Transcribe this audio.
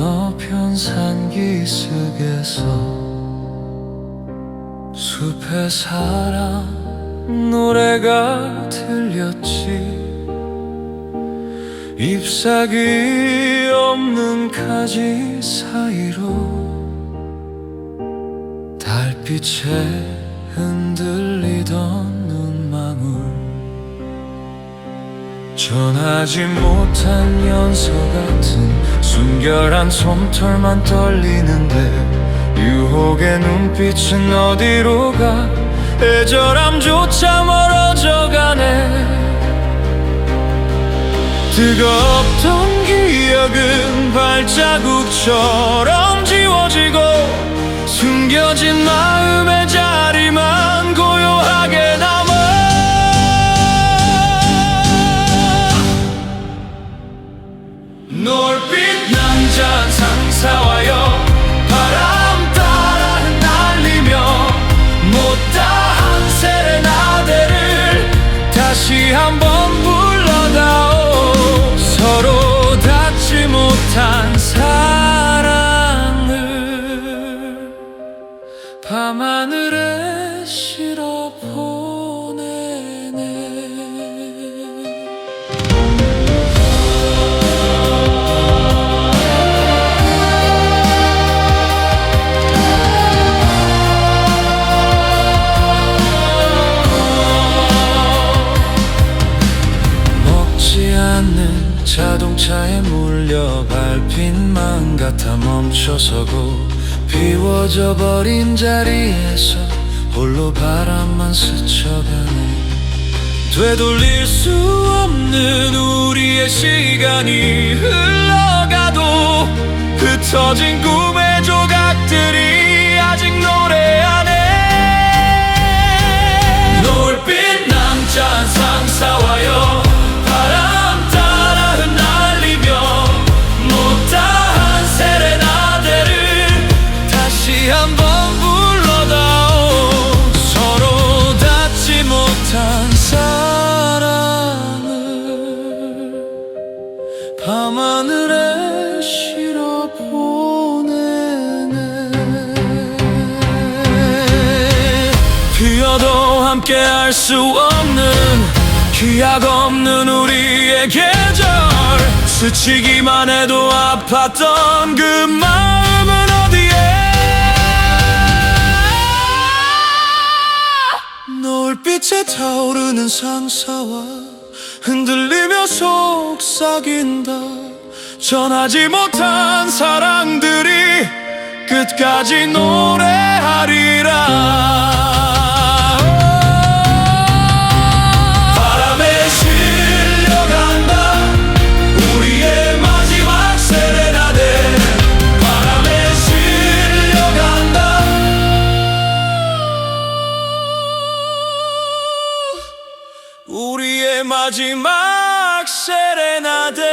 건너편 산기 슭에서 숲의 사랑 노래가 들렸지. 잎사귀 없는 가지 사이로 달빛에 흔들리던 눈망울. 전하지 못한 연서 같은 순결한 솜털만 떨리는데 유혹의 눈빛은 어디로 가? 애절함조차 멀어져 가네. 뜨겁던 기억은 발자국처럼 지워지고 숨겨진 마음의 자리만 고요하게 남아. 놀 빛 남자 상사와요. 바람 따라 흩날리며 못다 한 세레나데를 다시 한번 불러다오. 서로 닿지 못한 사랑을 밤하늘에 실어 보 자동차에 물려 밟힌만 같아 멈춰서고 비워져 버린 자리에서 홀로 바람만 스쳐가네 되돌릴 수 없는 우리의 시간이 흘러가도 흩어진 꿈의 조각들이 아직 노 밤하늘에 실어 보내네. 피어도 함께 할 수 없는 기약 없는 우리의 계절. 스치기만 해도 아팠던 그 마음은 어디에? 노을빛에 타오르는 상사와 흔들리며 속삭인다. 전하지 못한 사랑들이 끝까지 노래하리라. 마지막 serenade.